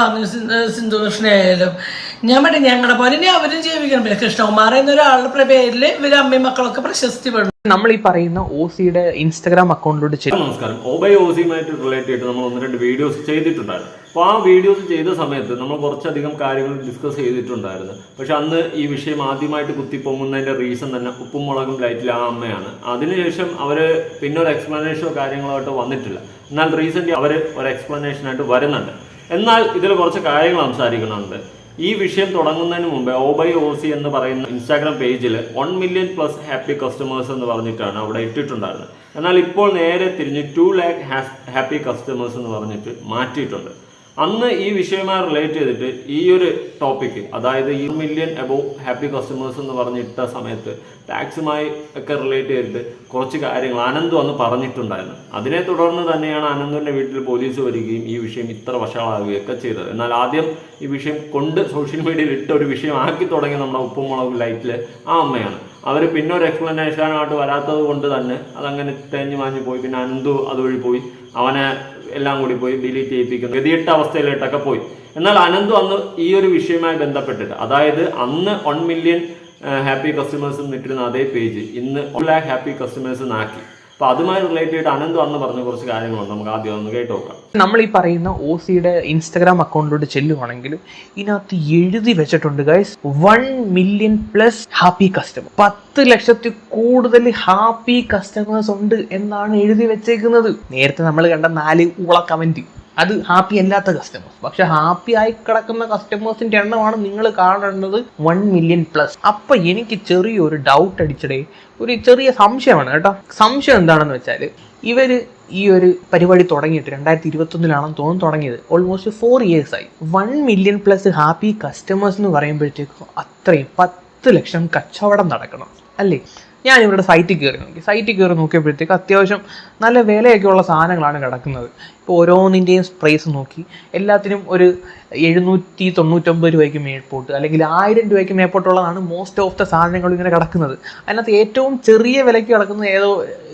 പറഞ്ഞു ഞാൻ പറ്റി ഞങ്ങളുടെ പോലെ ഇനി അവരും ജീവിക്കണം. പിന്നെ കൃഷ്ണകുമാർ എന്ന ഒരാളുടെ പേരിൽ ഇവർ അമ്മയും മക്കളൊക്കെ പ്രശസ്തി പെടും. നമ്മൾ ഈ പറയുന്ന ഓസിയുടെ സിയുടെ ഇൻസ്റ്റാഗ്രാം അക്കൗണ്ടിലോട്ട് ചെല്ലും നമസ്കാരം. ഒബൈ ഓസിയുമായിട്ട് റിലേറ്റ് ചെയ്തിട്ട് നമ്മൾ ഒന്ന് രണ്ട് വീഡിയോസ് ചെയ്തിട്ടുണ്ടായിരുന്നു. അപ്പോൾ ആ വീഡിയോസ് ചെയ്ത സമയത്ത് നമ്മൾ കുറച്ചധികം കാര്യങ്ങൾ ഡിസ്കസ് ചെയ്തിട്ടുണ്ടായിരുന്നു. പക്ഷെ അന്ന് ഈ വിഷയം ആദ്യമായിട്ട് കുത്തിപ്പൊങ്ങുന്നതിന്റെ റീസൺ തന്നെ ഉപ്പും മുളകും ലൈറ്റിൽ ആ അമ്മയാണ്. അതിനുശേഷം അവർ പിന്നെ ഒരു എക്സ്പ്ലനേഷനോ കാര്യങ്ങളോ ആയിട്ട് വന്നിട്ടില്ല. എന്നാൽ റീസെന്റ് അവർ ഒരു എക്സ്പ്ലനേഷനായിട്ട് ആയിട്ട് വരുന്നുണ്ട്. എന്നാൽ ഇതിൽ കുറച്ച് കാര്യങ്ങൾ സംസാരിക്കുന്നുണ്ട്. ഈ വിഷയം തുടങ്ങുന്നതിന് മുമ്പ് ബൈ ഒ സി എന്ന് പറയുന്ന ഇൻസ്റ്റാഗ്രാം പേജിൽ one million plus happy customers എന്ന് പറഞ്ഞിട്ടാണ് അവിടെ ഇട്ടിട്ടുണ്ടായിരുന്നത്. എന്നാൽ ഇപ്പോൾ നേരെ തിരിഞ്ഞ് ടു ലാക്ക് ഹാപ്പി കസ്റ്റമേഴ്സ് എന്ന് പറഞ്ഞിട്ട് മാറ്റിയിട്ടുണ്ട്. അന്ന് ഈ വിഷയവുമായി റിലേറ്റ് ചെയ്തിട്ട് ഈ ഒരു ടോപ്പിക്ക് അതായത് ഈ മില്യൺ അബോവ് ഹാപ്പി കസ്റ്റമേഴ്സ് എന്ന് പറഞ്ഞിട്ട സമയത്ത് ടാക്സുമായി ഒക്കെ റിലേറ്റ് ചെയ്തിട്ട് കുറച്ച് കാര്യങ്ങൾ അനന്തു അന്ന് പറഞ്ഞിട്ടുണ്ടായിരുന്നു. അതിനെ തുടർന്ന് തന്നെയാണ് അനന്തുവിന്റെ വീട്ടിൽ പോലീസ് വരികയും ഈ വിഷയം ഇത്ര വഷളാവുകയൊക്കെ ചെയ്തത്. എന്നാൽ ആദ്യം ഈ വിഷയം കൊണ്ട് സോഷ്യൽ മീഡിയയിൽ ഇട്ട ഒരു വിഷയമാക്കി തുടങ്ങി നമ്മുടെ ഉപ്പും മുളകും ലൈറ്റിൽ ആ അമ്മയാണ്. അവർ പിന്നെ ഒരു എക്സ്പ്ലനേഷനായിട്ട് വരാത്തത് കൊണ്ട് തന്നെ അതങ്ങനെ തേഞ്ഞു മാഞ്ഞു പോയി. പിന്നെ അനന്തു അതുവഴി പോയി. അവനെ എല്ലാം കൂടി പോയി ഡിലീറ്റ് ചെയ്യിപ്പിക്കുന്നു. ഗതിയിട്ട അവസ്ഥയിലോട്ടൊക്കെ പോയി. എന്നാൽ അനന്തു അന്ന് ഈ ഒരു വിഷയവുമായി ബന്ധപ്പെട്ടിട്ട് അതായത് അന്ന് വൺ മില്യൺ ഹാപ്പി കസ്റ്റമേഴ്സ് നിട്ടിരുന്ന അതേ പേജ് ഇന്ന് ഒൺ ലാക്ക് ഹാപ്പി കസ്റ്റമേഴ്സ് നാക്കി അപ്പൊ അതുമായി റിലേറ്റഡ് അനന്ത് അന്ന് പറഞ്ഞ കുറച്ച് കാര്യങ്ങളുണ്ട്. നമുക്ക് ആദ്യം ഒന്ന് കേട്ട് നോക്കാം. നമ്മൾ ഈ പറയുന്ന ഒ സിയുടെ ഇൻസ്റ്റാഗ്രാം അക്കൗണ്ടിലോട്ട് ചെല്ലുവാണെങ്കിൽ ഇതിനകത്ത് എഴുതി വെച്ചിട്ടുണ്ട് guys one million plus happy customer പത്ത് ലക്ഷത്തിൽ കൂടുതൽ ഹാപ്പി കസ്റ്റമേഴ്സ് ഉണ്ട് എന്നാണ് എഴുതി വെച്ചേക്കുന്നത്. നേരത്തെ നമ്മൾ കണ്ട നാല് ഉള കമന്റ് അത് ഹാപ്പി അല്ലാത്ത കസ്റ്റമേഴ്സ് പക്ഷെ ഹാപ്പി ആയി കിടക്കുന്ന കസ്റ്റമേഴ്സിന്റെ എണ്ണമാണ് നിങ്ങൾ കാണേണ്ടത് വൺ മില്യൺ പ്ലസ് അപ്പൊ എനിക്ക് ചെറിയൊരു ഡൗട്ട് അടിച്ചടേ. ഒരു ചെറിയ സംശയമാണ് കേട്ടോ. സംശയം എന്താണെന്ന് വെച്ചാൽ ഇവർ ഈ ഒരു പരിപാടി തുടങ്ങിയിട്ട് രണ്ടായിരത്തി ഇരുപത്തൊന്നിലാണെന്ന് തോന്നുന്നു തുടങ്ങിയത്. ഓൾമോസ്റ്റ് ഫോർ ഇയേഴ്സ് ആയി. One million plus happy customers എന്ന് പറയുമ്പോഴത്തേക്കും അത്രയും പത്ത് ലക്ഷം കച്ചവടം നടക്കണം. അല്ലേ? ഞാൻ ഇവരുടെ സൈറ്റിൽ കയറി നോക്കി. സൈറ്റിൽ കയറി നോക്കിയപ്പോഴത്തേക്ക് അത്യാവശ്യം നല്ല വിലയൊക്കെ ഉള്ള സാധനങ്ങളാണ് കിടക്കുന്നത്. ഇപ്പോൾ ഓരോന്നിന്റെയും പ്രൈസ് നോക്കി. എല്ലാത്തിനും ഒരു എഴുന്നൂറ്റി തൊണ്ണൂറ്റൊമ്പത് രൂപയ്ക്ക് മേൽപോട്ട് അല്ലെങ്കിൽ ആയിരം രൂപയ്ക്ക് മേൽപോട്ടുള്ളതാണ് മോസ്റ്റ് ഓഫ് ദ സാധനങ്ങൾ ഇങ്ങനെ കിടക്കുന്നത്. അതിനകത്ത് ഏറ്റവും ചെറിയ വിലയ്ക്ക് കിടക്കുന്നത് ഏതോ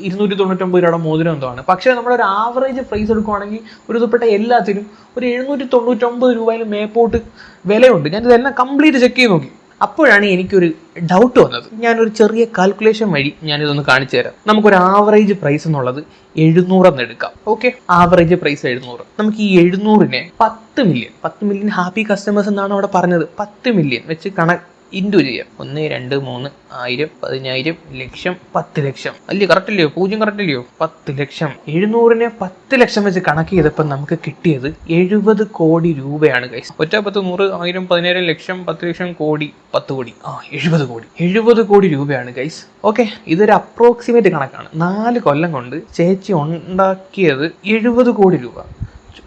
ഇരുന്നൂറ്റി തൊണ്ണൂറ്റൊമ്പത് രൂപയുടെ മോതിരം എന്തോ ആണ്. പക്ഷേ നമ്മളൊരു ആവറേജ് പ്രൈസ് എടുക്കുവാണെങ്കിൽ ഒരു ഇതുപ്പെട്ട എല്ലാത്തിനും ഒരു എഴുന്നൂറ്റി തൊണ്ണൂറ്റൊമ്പത് രൂപയിൽ മേപ്പോട്ട് വിലയുണ്ട്. ഞാൻ ഇതെല്ലാം കംപ്ലീറ്റ് ചെക്ക് ചെയ്ത് നോക്കി. അപ്പോഴാണ് എനിക്കൊരു ഡൗട്ട് വന്നത്. ഞാനൊരു ചെറിയ കാൽക്കുലേഷൻ വഴി ഞാനിതൊന്ന് കാണിച്ചു തരാം. നമുക്കൊരു ആവറേജ് പ്രൈസ് എന്നുള്ളത് എഴുന്നൂറെന്ന് എടുക്കാം. ഓക്കെ ആവറേജ് പ്രൈസ് എഴുന്നൂറ്. നമുക്ക് ഈ എഴുന്നൂറിനെ പത്ത് മില്യൺ പത്ത് മില്യൺ ഹാപ്പി കസ്റ്റമേഴ്സ് എന്നാണ് അവിടെ പറഞ്ഞത്. പത്ത് മില്യൺ വെച്ച് കണ ഇന്റു ചെയ്യാം ഒന്ന് രണ്ട് മൂന്ന് ആയിരം പതിനായിരം ലക്ഷം പത്ത് ലക്ഷം. അല്ലേ കറക്റ്റ് അല്ലയോ പൂജ്യം കറക്റ്റ് അല്ലയോ പത്ത് ലക്ഷം. എഴുന്നൂറിനെ പത്ത് ലക്ഷം വെച്ച് കണക്ക് ചെയ്തപ്പോൾ നമുക്ക് കിട്ടിയത് എഴുപത് കോടി രൂപയാണ് കൈസ് ഒറ്റ പത്ത് നൂറ് ആയിരം പതിനായിരം ലക്ഷം പത്ത് ലക്ഷം കോടി പത്ത് കോടി. ആ എഴുപത് കോടി. എഴുപത് കോടി രൂപയാണ് കൈസ് ഓക്കെ ഇതൊരു അപ്രോക്സിമേറ്റ് കണക്കാണ്. നാല് കൊല്ലം കൊണ്ട് ചേച്ചി ഉണ്ടാക്കിയത് എഴുപത് കോടി രൂപ.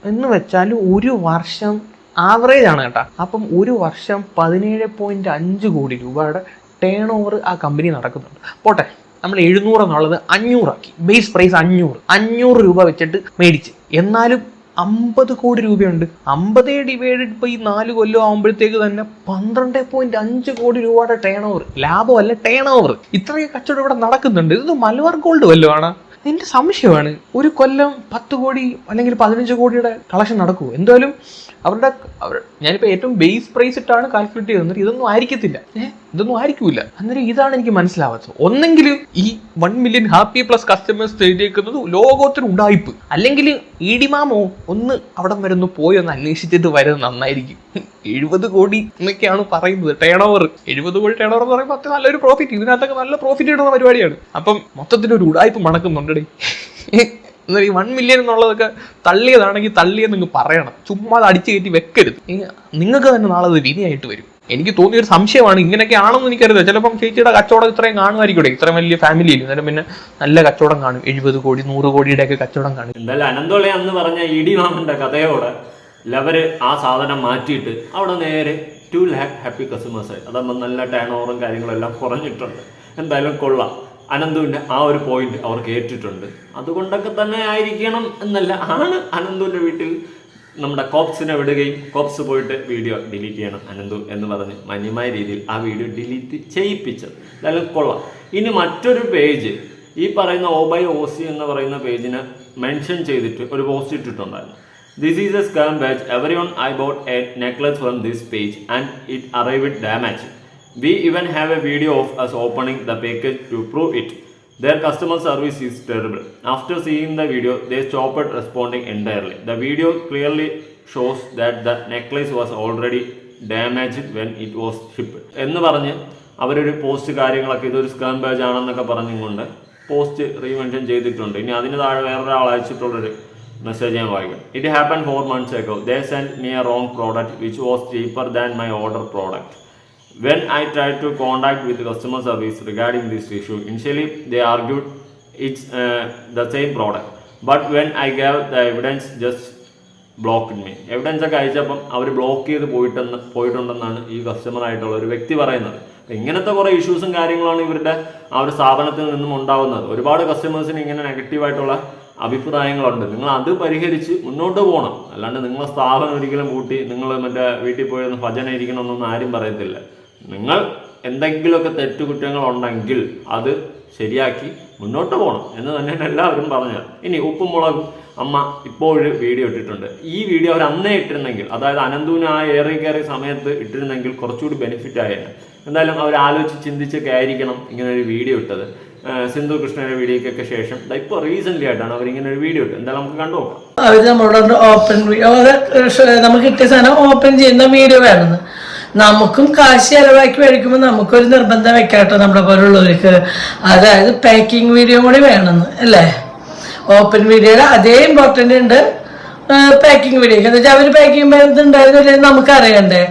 എന്ന് വെച്ചാൽ ഒരു വർഷം ആവറേജ് ആണ് കേട്ടോ. അപ്പം ഒരു വർഷം പതിനേഴ് പോയിന്റ് അഞ്ച് കോടി രൂപയുടെ ടേൺ ഓവർ ആ കമ്പനി നടക്കുന്നുണ്ട്. പോട്ടെ നമ്മൾ എഴുന്നൂറ് എന്നുള്ളത് അഞ്ഞൂറാക്കി ബേസ് പ്രൈസ് അഞ്ഞൂറ്. അഞ്ഞൂറ് രൂപ വെച്ചിട്ട് മേടിച്ച്. എന്നാലും അമ്പത് കോടി രൂപയുണ്ട്. അമ്പത് ഡിവൈഡഡ് ഈ നാല് കൊല്ലം ആകുമ്പോഴത്തേക്ക് തന്നെ പന്ത്രണ്ട് പോയിന്റ് അഞ്ച് കോടി രൂപയുടെ ടേൺ ഓവർ ലാഭമല്ല ടേൺ ഓവർ ഇത്രയും കച്ചവടം ഇവിടെ നടക്കുന്നുണ്ട്. ഇത് മലബാർ ഗോൾഡ് വല്ലതും ആണ്? എന്റെ സംശയമാണ്. ഒരു കൊല്ലം പത്ത് കോടി അല്ലെങ്കിൽ പതിനഞ്ച് കോടിയുടെ കളക്ഷൻ നടക്കുമോ എന്തായാലും അവരുടെ അവർ ഞാനിപ്പോൾ ഏറ്റവും ബേസ് പ്രൈസ് ഇട്ടാണ് കാൽക്കുലേറ്റ് ചെയ്യുന്നത് ഇതൊന്നും ആയിരിക്കത്തില്ല. ഏഹ് ഇതൊന്നും ആയിരിക്കില്ല അന്നേരം ഇതാണ് എനിക്ക് മനസ്സിലാവാത്തത്. ഒന്നെങ്കിൽ ഈ one million happy plus customers എഴുതിയേക്കുന്നത് ലോകോത്തര ഉടായ്പ് അല്ലെങ്കിൽ ഈടിമാമോ ഒന്ന് അവിടം വരെ ഒന്ന് പോയി ഒന്ന് അന്വേഷിച്ചിട്ട് വരുന്നത് നന്നായിരിക്കും. എഴുപത് കോടി എന്നൊക്കെയാണ് പറയുന്നത്. ടേൺ ഓവർ എഴുപത് കോടി ടേൺ ഓവർ എന്ന് പറയുമ്പോൾ അത്ര നല്ലൊരു പ്രോഫിറ്റ് ഇതിനകത്തൊക്കെ നല്ല പ്രോഫിറ്റ് ഇടുന്ന പരിപാടിയാണ്. അപ്പം മൊത്തത്തിൽ ഒരു ഉടായ്പ് മണക്കുന്നുണ്ടേ. എന്നാൽ ഈ വൺ മില്യൺ എന്നുള്ളതൊക്കെ തള്ളിയതാണെങ്കിൽ തള്ളിയെന്ന് നിങ്ങൾ പറയണം. ചുമ്മാ അത് അടിച്ചു കയറ്റി വെക്കരുത്. നിങ്ങൾക്ക് തന്നെ നാളെ അത് വിധിയായിട്ട് വരും. എനിക്ക് തോന്നിയ ഒരു സംശയമാണ്. ഇങ്ങനെയൊക്കെ ആണെന്ന് എനിക്കറിയില്ല. ചിലപ്പം ചേച്ചിയുടെ കച്ചവടം ഇത്രയും കാണുമായിരിക്കും ഇത്ര വലിയ ഫാമിലിയിൽ അന്നേരം പിന്നെ നല്ല കച്ചവടം കാണും. എഴുപത് കോടി നൂറ് കോടിയുടെ ഒക്കെ കച്ചവടം കാണും. എന്തായാലും അന്ന് പറഞ്ഞ ഇടി മാമന്റെ കഥയോടെ ലവര് ആ സാധനം മാറ്റിയിട്ട് അവിടെ നേരെ ടു ലാക്ക് ഹാപ്പി കസ്റ്റമേഴ്സ് ആയി. അതാകുമ്പോൾ നല്ല ടേൺ ഓവറും കാര്യങ്ങളും എല്ലാം കുറഞ്ഞിട്ടുണ്ട്. എന്തായാലും കൊള്ളാം. അനന്തുവിന്റെ ആ ഒരു പോയിന്റ് അവർക്ക് ഏറ്റിട്ടുണ്ട്. അതുകൊണ്ടൊക്കെ തന്നെ ആയിരിക്കണം എന്നല്ല. ആണ് അനന്തുവിന്റെ വീട്ടിൽ നമ്മുടെ കോപ്സിനെ വിടുകയും കോപ്സ് പോയിട്ട് വീഡിയോ ഡിലീറ്റ് ചെയ്യണം അനന്തു എന്ന് പറഞ്ഞ് മാന്യമായ രീതിയിൽ ആ വീഡിയോ ഡിലീറ്റ് ചെയ്യിപ്പിച്ചത്. എന്തായാലും കൊള്ളാം. ഇനി മറ്റൊരു പേജ് ഈ പറയുന്ന ഓ ബൈ ഒ സി എന്ന് പറയുന്ന പേജിനെ മെൻഷൻ ചെയ്തിട്ട് ഒരു പോസ്റ്റ് ഇട്ടിട്ടുണ്ടായിരുന്നു. This is a scam batch every one I bought a necklace from this page and it arrive it damaged. We even have a video of us opening the package to prove it. Their customer service is terrible. After seeing the video, they stopped responding entirely. The video clearly shows that the necklace was already damaged when it was shipped. എന്ന് പറഞ്ഞ് അവരൊരു post കാര്യങ്ങളൊക്കെ ഇതൊരു scam page ആണെന്നൊക്കെ പറഞ്ഞുകൊണ്ട് post re-mention ചെയ്തിട്ടുണ്ട് ഇനി അതിന് താഴെ വേറൊരാൾ അയച്ചിട്ടുള്ളൊരു മെസ്സേജ് ഞാൻ വായിക്കാം it happen four months ago they send me a wrong product which was cheaper than my order product When I tried to contact with customer service regarding this issue, initially they argued it's uh, the same product. But when I gave the evidence, just blocked me evidence ഒക്കെ അയച്ചപ്പം അവർ block ചെയ്ത് പോയിട്ടെന്ന് പോയിട്ടുണ്ടെന്നാണ് ഈ customer ആയിട്ടുള്ള ഒരു വ്യക്തി പറയുന്നത്. ഇങ്ങനത്തെ കുറേ ഇഷ്യൂസും കാര്യങ്ങളാണ് ഇവരുടെ ആ ഒരു സ്ഥാപനത്തിൽ നിന്നും ഉണ്ടാവുന്നത്. ഒരുപാട് കസ്റ്റമേഴ്സിന് ഇങ്ങനെ നെഗറ്റീവായിട്ടുള്ള അഭിപ്രായങ്ങളുണ്ട്. നിങ്ങൾ അത് പരിഹരിച്ച് മുന്നോട്ട് പോകണം അല്ലാണ്ട് നിങ്ങളെ സ്ഥാപനം ഒരിക്കലും കൂട്ടി നിങ്ങൾ മറ്റേ വീട്ടിൽ പോയി ഭജന ഇരിക്കണമെന്നൊന്നും ആരും പറയത്തില്ല. നിങ്ങൾ എന്തെങ്കിലുമൊക്കെ തെറ്റുകുറ്റങ്ങൾ ഉണ്ടെങ്കിൽ അത് ശരിയാക്കി മുന്നോട്ട് പോകണം എന്ന് തന്നെയാണ് എല്ലാവരും പറഞ്ഞത്. ഇനി ഉപ്പും മുളകും അമ്മ ഇപ്പോഴും വീഡിയോ ഇട്ടിട്ടുണ്ട്. ഈ വീഡിയോ അവർ അന്നേ ഇട്ടിരുന്നെങ്കിൽ അതായത് അനന്തൂന് ആ ഏറി കയറിയ സമയത്ത് ഇട്ടിരുന്നെങ്കിൽ കുറച്ചുകൂടി ബെനിഫിറ്റ് ആയേനെ. എന്തായാലും അവർ ആലോചിച്ച് ചിന്തിച്ചൊക്കെ ആയിരിക്കണം ഇങ്ങനെ ഒരു വീഡിയോ ഇട്ടത്. സിന്ധു കൃഷ്ണയുടെ വീഡിയോയ്ക്കൊക്കെ ശേഷം ഇപ്പോൾ റീസെന്റ്ലി ആയിട്ടാണ് അവർ ഇങ്ങനെ ഒരു വീഡിയോ ഇട്ടത്. എന്തായാലും നമുക്ക് കണ്ടു നോക്കാം. അവർ നമ്മളോട് ഓപ്പൺ നമുക്ക് കിട്ടിയ സാധനം ഓപ്പൺ ചെയ്യുന്ന വീഡിയോ വേണമെന്ന്. നമുക്കും കാശ് ചെലവാക്കി മേടിക്കുമ്പോൾ നമുക്കൊരു നിർബന്ധം വെക്കാട്ടോ നമ്മളെ പോലുള്ളവർക്ക്. അതായത് പാക്കിംഗ് വീഡിയോ കൂടി വേണമെന്ന് അല്ലേ? ഓപ്പൺ വീഡിയോയുടെ അതേ ഇമ്പോർട്ടന്റ് ഉണ്ട്. പാക്കിംഗ് വീഡിയോ എന്ന് വെച്ചാൽ അവർ പാക്കിംഗ് ഉണ്ടായിരുന്നില്ല നമുക്ക് അറിയണ്ടേ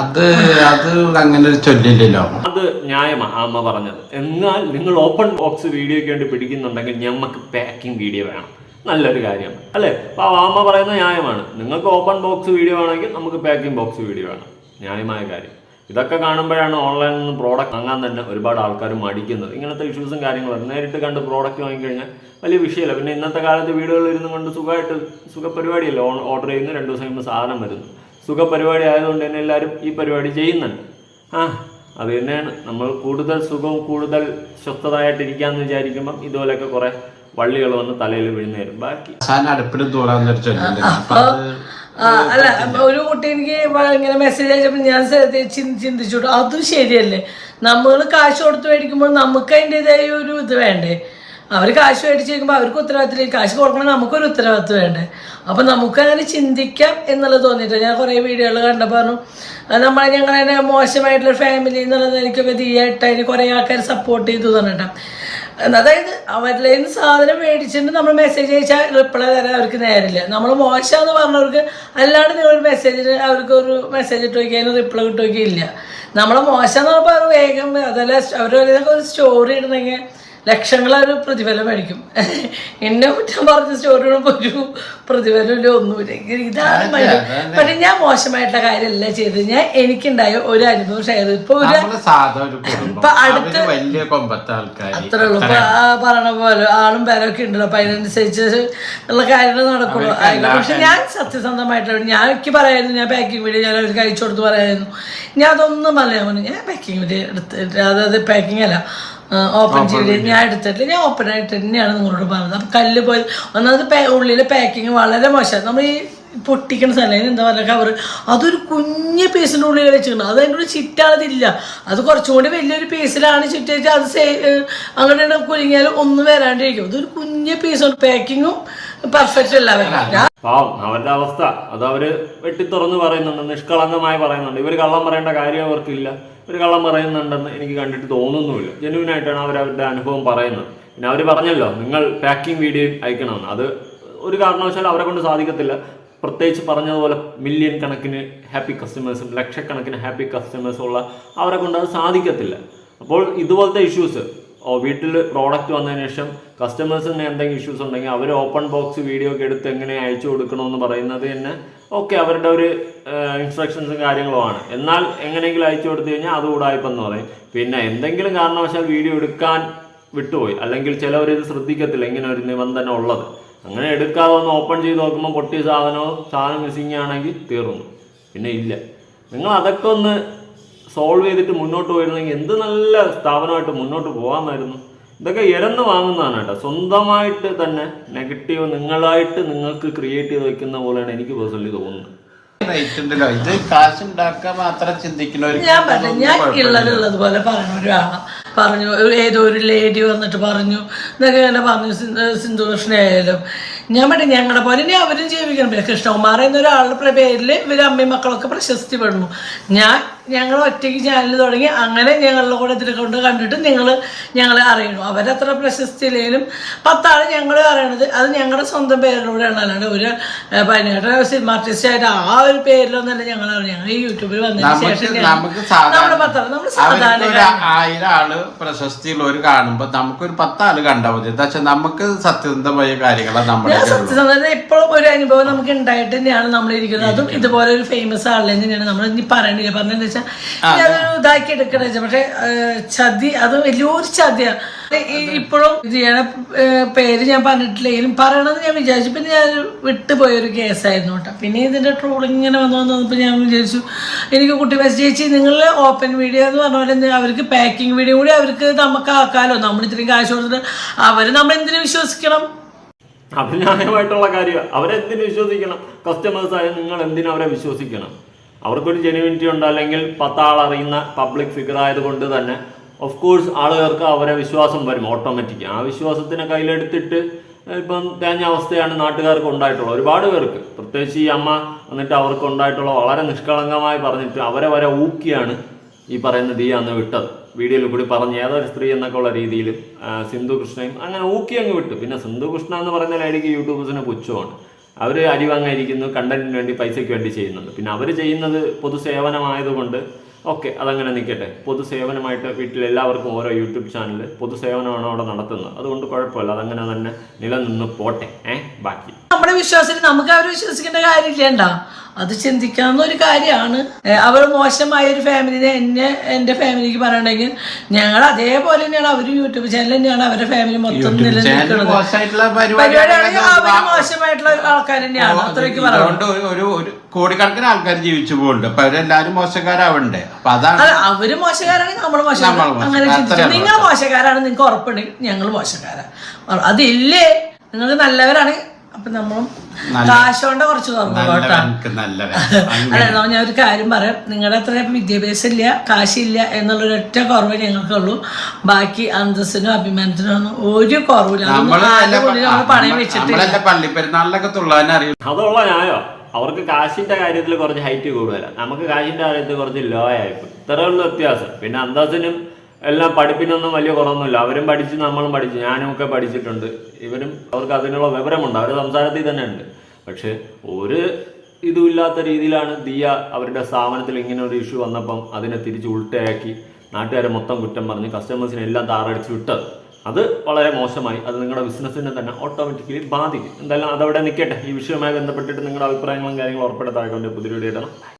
അത് അത് അങ്ങനെ ഒരു ചൊല്ലില്ലല്ലോ. അത് ന്യായമാണ് അമ്മ പറഞ്ഞത്. എന്നാൽ നിങ്ങൾ ഓപ്പൺ ബോക്സ് വീഡിയോ വേണ്ടി പിടിക്കുന്നുണ്ടെങ്കിൽ ഞമ്മക്ക് പാക്കിംഗ് വീഡിയോ വേണം. നല്ലൊരു കാര്യമാണ് അല്ലേ? അപ്പോൾ അമ്മ പറയുന്ന ന്യായമാണ്. നിങ്ങൾക്ക് ഓപ്പൺ ബോക്സ് വീഡിയോ വേണമെങ്കിൽ നമുക്ക് പാക്കിംഗ് ബോക്സ് വീഡിയോ വേണം. ന്യായമായ കാര്യം. ഇതൊക്കെ കാണുമ്പോഴാണ് ഓൺലൈനിൽ നിന്ന് പ്രോഡക്റ്റ് വാങ്ങാൻ തന്നെ ഒരുപാട് ആൾക്കാർ മടിക്കുന്നത്. ഇങ്ങനത്തെ ഇഷ്യൂസും കാര്യങ്ങളും നേരിട്ട് കണ്ട് പ്രോഡക്റ്റ് വാങ്ങിക്കഴിഞ്ഞാൽ വലിയ വിഷയമല്ല പിന്നെ ഇന്നത്തെ കാലത്ത് വീടുകളിൽ ഇരുന്നു കൊണ്ട് സുഖമായിട്ട് സുഖപരിപാടിയല്ല? ഓർഡർ ചെയ്യുന്നു രണ്ട് ദിവസം കഴിയുമ്പോൾ സാധനം വരുന്നു. സുഖപരിപാടി ആയതുകൊണ്ട് തന്നെ എല്ലാവരും ഈ പരിപാടി ചെയ്യുന്നുണ്ട്. ആ അത് തന്നെയാണ്. നമ്മൾ കൂടുതൽ സുഖവും കൂടുതൽ സ്വസ്ഥതായിട്ടിരിക്കാന്ന് വിചാരിക്കുമ്പം ഇതുപോലെയൊക്കെ കുറെ വള്ളികൾ വന്ന് തലയിൽ വീഴുന്നേരും. ബാക്കി അടുപ്പിലും അല്ല ഒരു കുട്ടി എനിക്ക് ഇങ്ങനെ മെസ്സേജ് അയച്ചപ്പോൾ ഞാൻ ചിന്തിച്ചു. അതും ശരിയല്ലേ? നമ്മൾ കാശ് കൊടുത്ത് മേടിക്കുമ്പോൾ നമുക്ക് അതിന്റെതായ ഒരു ഇത് വേണ്ടേ? അവർ കാശ് മേടിച്ച് കഴിക്കുമ്പോൾ അവർക്ക് ഉത്തരവാദിത്തം കാശ് കൊടുക്കണം നമുക്കൊരു ഉത്തരവാദിത്വം വേണ്ടേ? അപ്പം നമുക്ക് അങ്ങനെ ചിന്തിക്കാം എന്നുള്ളത് തോന്നിയിട്ട് ഞാൻ കുറേ വീഡിയോകൾ കണ്ടപ്പോൾ പറഞ്ഞു നമ്മളെ ഞങ്ങളെ മോശമായിട്ടുള്ള ഫാമിലി എന്നുള്ളത് എനിക്കൊക്കെ തീയായിട്ട് അതിന് കുറേ ആൾക്കാർ സപ്പോർട്ട് ചെയ്തു പറഞ്ഞിട്ടാ. അതായത് അവരുടെ നിന്ന് സാധനം മേടിച്ചിട്ട് നമ്മൾ മെസ്സേജ് അയച്ചാൽ റിപ്ലൈ തരാൻ അവർക്ക് നേരില്ല. നമ്മൾ മോശമെന്ന് പറഞ്ഞവർക്ക് അല്ലാണ്ട് നിങ്ങൾ മെസ്സേജ് അവർക്ക് ഒരു മെസ്സേജ് ഇട്ട് നോക്കിയാലും റിപ്ലൈ ഇട്ട് നോക്കിയില്ല നമ്മൾ മോശം എന്ന് അവർ വേഗം അതല്ല അവർ ഒരു സ്റ്റോറി ഇടണമെങ്കിൽ ലക്ഷങ്ങളൊരു പ്രതിഫലം മേടിക്കും. എന്നെ കുറ്റം പറഞ്ഞ സ്റ്റോറി ഇടുമ്പോൾ ഒരു പ്രതിഫലമില്ല ഒന്നുമില്ല. ഇതാണ് പക്ഷെ ഞാൻ മോശമായിട്ടുള്ള കാര്യമല്ല ചെയ്തത്. ഞാൻ എനിക്കുണ്ടായ ഒരു അനുഭവം ഷെയർ ഇപ്പൊ ഒരു ഇപ്പൊ അടുത്ത് വലിയ അത്രേ ഉള്ളൂ. പറയണ പോലെ ആളും പേരൊക്കെ ഉണ്ടല്ലോ. അപ്പൊ അതിനനുസരിച്ച് ഉള്ള കാര്യങ്ങൾ നടക്കുള്ളൂ. പക്ഷെ ഞാൻ സത്യസന്ധമായിട്ടുള്ള ഞാൻ എനിക്ക് പറയായിരുന്നു. ഞാൻ പാക്കിംഗ് വീഡിയോ ഞാൻ അവർക്ക് അയച്ചു കൊടുത്ത് പറയായിരുന്നു. ഞാൻ അതൊന്നും പറയാൻ പറഞ്ഞു ഞാൻ പാക്കിംഗ് വീഡിയോ എടുത്തിട്ട് അതായത് പാക്കിംഗ് അല്ല. ഓപ്പൺ ചെയ്ത് ഞാൻ എടുത്തിട്ട് ഞാൻ ഓപ്പൺ ആയിട്ട് തന്നെയാണ് നിങ്ങളോട് പറഞ്ഞത്. അപ്പൊ കല്ല് പോയി ഒന്നാമത് ഉള്ളിലെ പാക്കിങ് വളരെ മോശമാണ്. നമ്മൾ ഈ പൊട്ടിക്കുന്ന സ്ഥലം. അതിന് എന്താ പറയുക കവർ അതൊരു കുഞ്ഞ് പേസിന്റെ ഉള്ളിൽ വെച്ചിരുന്നു അത് അതിന്റെ ഉള്ളിൽ ചിറ്റാതില്ല അത് കുറച്ചും കൂടി വലിയൊരു പേസിലാണ് ചിറ്റ് വെച്ചാൽ അത് സേ അങ്ങനെ കുലുങ്ങിയാലും ഒന്നും വരാണ്ടിരിക്കും. അതൊരു കുഞ്ഞ് പേസാണ് പാക്കിങ്ങും പെർഫെക്റ്റ് അല്ല പാവം അവരുടെ അവസ്ഥ. അത് അവർ വെട്ടി തുറന്ന് പറയുന്നുണ്ട് നിഷ്കളങ്കമായി പറയുന്നുണ്ട്. ഇവർ കള്ളം പറയേണ്ട കാര്യം അവർക്കില്ല. ഒരു കള്ളം പറയുന്നുണ്ടെന്ന് എനിക്ക് കണ്ടിട്ട് തോന്നുന്നുമില്ല. ജെന്യൂനായിട്ടാണ് അവർ അവരുടെ അനുഭവം പറയുന്നത്. പിന്നെ അവർ പറഞ്ഞല്ലോ നിങ്ങൾ പാക്കിംഗ് വീഡിയോ അയക്കണമെന്ന്. അത് ഒരു കാരണവശാലും അവരെ കൊണ്ട് സാധിക്കത്തില്ല. പ്രത്യേകിച്ച് പറഞ്ഞതുപോലെ മില്യൺ കണക്കിന് ഹാപ്പി കസ്റ്റമേഴ്സും ലക്ഷക്കണക്കിന് ഹാപ്പി കസ്റ്റമേഴ്സും ഉള്ള അവരെ കൊണ്ട് അത് സാധിക്കത്തില്ല. അപ്പോൾ ഇതുപോലത്തെ ഇഷ്യൂസ് ഓ വീട്ടിൽ പ്രോഡക്റ്റ് വന്നതിന് ശേഷം കസ്റ്റമേഴ്സിന് എന്തെങ്കിലും ഇഷ്യൂസ് ഉണ്ടെങ്കിൽ അവർ ഓപ്പൺ ബോക്സ് വീഡിയോ ഒക്കെ എടുത്ത് എങ്ങനെ അയച്ചു കൊടുക്കണമെന്ന് പറയുന്നത് തന്നെ ഓക്കെ അവരുടെ ഒരു ഇൻസ്ട്രക്ഷൻസും കാര്യങ്ങളുമാണ് എന്നാൽ എങ്ങനെയെങ്കിലും അയച്ചു കൊടുത്തു കഴിഞ്ഞാൽ അത് കൂടായ്പെന്ന് പറയും. പിന്നെ എന്തെങ്കിലും കാരണവശാൽ വീഡിയോ എടുക്കാൻ വിട്ടുപോയി. അല്ലെങ്കിൽ ചിലവർ ഇത് ശ്രദ്ധിക്കത്തില്ല ഇങ്ങനെ ഒരു നിബന്ധന ഉള്ളത്. അങ്ങനെ എടുക്കാതെ ഒന്ന് ഓപ്പൺ ചെയ്ത് നോക്കുമ്പോൾ പൊട്ടിയ സാധനമോ സാധനം മിസ്സിങ് ആണെങ്കിൽ തീർന്നു. പിന്നെ ഇല്ല. നിങ്ങൾ അതൊക്കെ ഒന്ന് സോൾവ് ചെയ്തിട്ട് മുന്നോട്ട് പോയിരുന്നെങ്കിൽ എന്ത് നല്ല സ്ഥാപനമായിട്ട് മുന്നോട്ട് പോകാമായിരുന്നു. ഇതൊക്കെ ഇരന്ന് വാങ്ങുന്നതാണ് കേട്ടോ. സ്വന്തമായിട്ട് തന്നെ നെഗറ്റീവ് നിങ്ങളായിട്ട് നിങ്ങൾക്ക് ക്രിയേറ്റ് ചെയ്ത് വെക്കുന്ന പോലെയാണ് എനിക്ക് പേഴ്സണലി തോന്നുന്നത്. ഇത് കാശ് ഉണ്ടാക്കാൻ മാത്രം ചിന്തിക്കുന്ന ഞാൻ പറഞ്ഞു ഞാൻ. ഉള്ളത് ഉള്ളത് പോലെ പറഞ്ഞു ഒരാളാ പറഞ്ഞു ഏതോ ഒരു ലേഡി വന്നിട്ട് പറഞ്ഞു എന്നൊക്കെ ഇങ്ങനെ പറഞ്ഞു സിന്ധു- കൃഷ്ണയായാലും. ഞാൻ പറഞ്ഞു ഞങ്ങളുടെ പോലെ ഇനി അവരും ജീവിക്കണം. കൃഷ്ണകുമാർ എന്നൊരാളുടെ പേരിൽ ഇവർ അമ്മയും മക്കളൊക്കെ പ്രശസ്തി പെടുന്നു ഞാൻ ഞങ്ങൾ ഒറ്റയ്ക്ക് ചാനൽ തുടങ്ങി അങ്ങനെ ഞങ്ങളുടെ കൂടെ ഇതിൽ കൊണ്ട് കണ്ടിട്ട് നിങ്ങൾ ഞങ്ങളെ അറിയണം. അവരത്ര പ്രശസ്തി ഇല്ലെങ്കിലും പത്താൾ ഞങ്ങൾ അറിയണത്. അത് ഞങ്ങളുടെ സ്വന്തം പേരിലൂടെയാണ്. അല്ലാണ്ട് ഒരു പതിനെട്ട് സിനിമ ആർട്ടിസ്റ്റ് ആയിട്ട് ആ ഒരു പേരിലൊന്നല്ല ഞങ്ങൾ അറിയാം ഞങ്ങൾ ഈ യൂട്യൂബിൽ വന്നതിന് ശേഷം നമ്മുടെ പത്താണ്. നമ്മൾ സാധാരണ ആയിരം ആൾ പ്രശസ്തിയുള്ളവർ കാണുമ്പോൾ നമുക്കൊരു പത്താൾ കണ്ടാൽ മതി. എന്താ വെച്ചാൽ നമുക്ക് സത്യസന്ധമായ കാര്യങ്ങളാണ് നമ്മുടെ സത്യസന്ധത ഇപ്പോഴും ഒരു അനുഭവം നമുക്ക് ഉണ്ടായിട്ട് തന്നെയാണ് നമ്മളിരിക്കുന്നത് അതും ഇതുപോലെ ഒരു ഫേമസ് ആളിൽ തന്നെയാണ് നമ്മൾ ഇനി പറയണില്ല പറഞ്ഞതെന്ന് വെച്ചാൽ ഞാനൊരു ഇതാക്കി എടുക്കണ വെച്ചാൽ പക്ഷെ ചതി അത് വലിയൊരു ചതിയാണ്. ഇപ്പോഴും ഇത് ചെയ്യണ പേര് ഞാൻ പറഞ്ഞിട്ടില്ലെങ്കിലും പറയണമെന്ന് ഞാൻ വിചാരിച്ചു. പിന്നെ ഞാൻ വിട്ടുപോയൊരു കേസായിരുന്നു കേട്ടോ. പിന്നെ ഇതിന്റെ ട്രോളിങ് ഇങ്ങനെ വന്നു വന്നപ്പോൾ ഞാൻ വിചാരിച്ചു എനിക്ക് കുട്ടി മെസ്സേജ് ചേച്ചി നിങ്ങൾ ഓപ്പൺ വീഡിയോ എന്ന് പറഞ്ഞ പോലെ അവർക്ക് പാക്കിംഗ് വീഡിയോ കൂടി അവർക്ക് നമുക്ക് ആക്കാലോ. നമ്മൾ ഇത്രയും കാശ് കൊടുത്തിട്ട് അവർ നമ്മൾ എന്തിനു വിശ്വസിക്കണം? അത് ന്യായമായിട്ടുള്ള കാര്യമാണ് അവരെന്തിനു വിശ്വസിക്കണം? കസ്റ്റമേഴ്സ് ആയ നിങ്ങൾ എന്തിനവരെ വിശ്വസിക്കണം? അവർക്കൊരു ജെനുവിനിറ്റി ഉണ്ട് അല്ലെങ്കിൽ പത്താൾ അറിയുന്ന പബ്ലിക് ഫിഗർ ആയതുകൊണ്ട് തന്നെ ഓഫ് കോഴ്സ് ആളുകൾക്ക് അവരെ വിശ്വാസം വരും ഓട്ടോമാറ്റിക് ആ വിശ്വാസത്തിനെ കയ്യിലെടുത്തിട്ട് ഇപ്പം തേഞ്ഞ അവസ്ഥയാണ് നാട്ടുകാർക്ക് ഉണ്ടായിട്ടുള്ളത്. ഒരുപാട് പേർക്ക്. പ്രത്യേകിച്ച് ഈ അമ്മ എന്നിട്ട് അവർക്ക് ഉണ്ടായിട്ടുള്ള വളരെ നിഷ്കളങ്കമായി പറഞ്ഞിട്ട് അവരെ വരെ ഊക്കിയാണ് ഈ പറയുന്ന ദിയ അന്ന് വിട്ടത്. വീഡിയോയിൽ കൂടി പറഞ്ഞ് ഏതൊരു സ്ത്രീ എന്നൊക്കെ ഉള്ള രീതിയിൽ സിന്ധു കൃഷ്ണയും അങ്ങനെ ഊക്കി അങ്ങ് വിട്ടു. പിന്നെ സിന്ധു കൃഷ്ണ എന്ന് പറയുന്ന ലേഡിക്ക് യൂട്യൂബേഴ്സിന് പുച്ഛമാണ്. അവർ അരി വാങ്ങാതിരിക്കുന്നു കണ്ടന്റിന് വേണ്ടി പൈസയ്ക്ക് വേണ്ടി ചെയ്യുന്നുണ്ട്. പിന്നെ അവർ ചെയ്യുന്നത് പൊതുസേവനമായതുകൊണ്ട് ഓക്കെ അതങ്ങനെ നിൽക്കട്ടെ. പൊതുസേവനമായിട്ട് വീട്ടിലെല്ലാവർക്കും ഓരോ യൂട്യൂബ് ചാനൽ പൊതുസേവനമാണ് അവിടെ നടത്തുന്നത്. അതുകൊണ്ട് കുഴപ്പമില്ല അതങ്ങനെ തന്നെ നിലനിന്ന് പോട്ടെ ഏഹ് ബാക്കി. നമ്മുടെ വിശ്വാസത്തിൽ നമുക്ക് അവർ വിശ്വസിക്കേണ്ട കാര്യമില്ലേണ്ട അത് ചിന്തിക്കാവുന്ന ഒരു കാര്യമാണ്. അവർ മോശമായ ഒരു ഫാമിലിനെ എന്നെ എന്റെ ഫാമിലിക്ക് പറയണമെങ്കിൽ ഞങ്ങൾ അതേപോലെ തന്നെയാണ്. അവർ യൂട്യൂബ് ചാനൽ തന്നെയാണ് അവരുടെ ഫാമിലി മൊത്തം നിലനിൽക്കുന്നത്. പരിപാടിയാണെങ്കിൽ അവർ മോശമായിട്ടുള്ള ആൾക്കാർ തന്നെയാണ്. അത്രയ്ക്ക് പറയാം ഒരു- ഒരു ഒരു കോടിക്കണക്കിന് ആൾക്കാർ ജീവിച്ചു പോകുന്നുണ്ട്. അപ്പൊ അവരെല്ലാരും മോശക്കാരാവണ്ടേ? അപ്പൊ അതാണ് അവർ മോശക്കാരാണെങ്കിൽ നമ്മൾ മോശം. അങ്ങനെ. നിങ്ങൾ മോശക്കാരാണ് നിങ്ങൾക്ക് ഉറപ്പുണ്ടെങ്കിൽ ഞങ്ങൾ മോശക്കാരാണ് അതില്ലേ നിങ്ങൾ നല്ലവരാണ് അപ്പൊ നമ്മളും കാശോണ്ട കുറച്ച് എന്നാ ഞാൻ ഒരു കാര്യം പറയാം. നിങ്ങളുടെ അത്രയും വിദ്യാഭ്യാസം ഇല്ല കാശില്ല എന്നുള്ളൊരു ഒറ്റ കുറവ് ഞങ്ങൾക്കുള്ളൂ. ബാക്കി അന്തസ്സിനും അഭിമാനത്തിനും ഒന്നും ഒരു കുറവില്ല. പണയം വെച്ചിട്ടില്ല. തുള്ളാൻ അറിയും. അതുള്ള ന്യായോ? അവർക്ക് കാശിന്റെ കാര്യത്തിൽ കുറച്ച് ഹൈറ്റ് കൂടുതലാണ് നമുക്ക് കാശിന്റെ കാര്യത്തിൽ കുറച്ച് ലോ ആയിരിക്കും ഇത്രയുള്ള വ്യത്യാസം. പിന്നെ അന്തസ്സിനും എല്ലാം പഠിപ്പിനൊന്നും വലിയ കുറവൊന്നുമില്ല. അവരും പഠിച്ച് നമ്മളും പഠിച്ചു ഞാനും ഒക്കെ പഠിച്ചിട്ടുണ്ട്. ഇവരും അവർക്ക് അതിനുള്ള വിവരമുണ്ട്. അവരുടെ സംസാരത്തിൽ തന്നെ ഉണ്ട്. പക്ഷെ ഒരു ഇതുമില്ലാത്ത രീതിയിലാണ് ദിയ അവരുടെ സ്ഥാപനത്തിൽ ഇങ്ങനെ ഒരു ഇഷ്യൂ വന്നപ്പം അതിനെ തിരിച്ച് ഉൾട്ടയാക്കി നാട്ടുകാരെ മൊത്തം കുറ്റം പറഞ്ഞ് കസ്റ്റമേഴ്സിനെ എല്ലാം താറടിച്ച് വിട്ടത്. അത് വളരെ മോശമായി. അത് നിങ്ങളുടെ ബിസിനസ്സിനെ തന്നെ ഓട്ടോമാറ്റിക്കലി ബാധിക്കും. എന്തായാലും അതവിടെ നിൽക്കട്ടെ. ഈ വിഷയവുമായി ബന്ധപ്പെട്ടിട്ട് നിങ്ങളുടെ അഭിപ്രായങ്ങളും കാര്യങ്ങളും ഉറപ്പെടുത്താൻ പുതിയ വീഡിയോ ഇടണം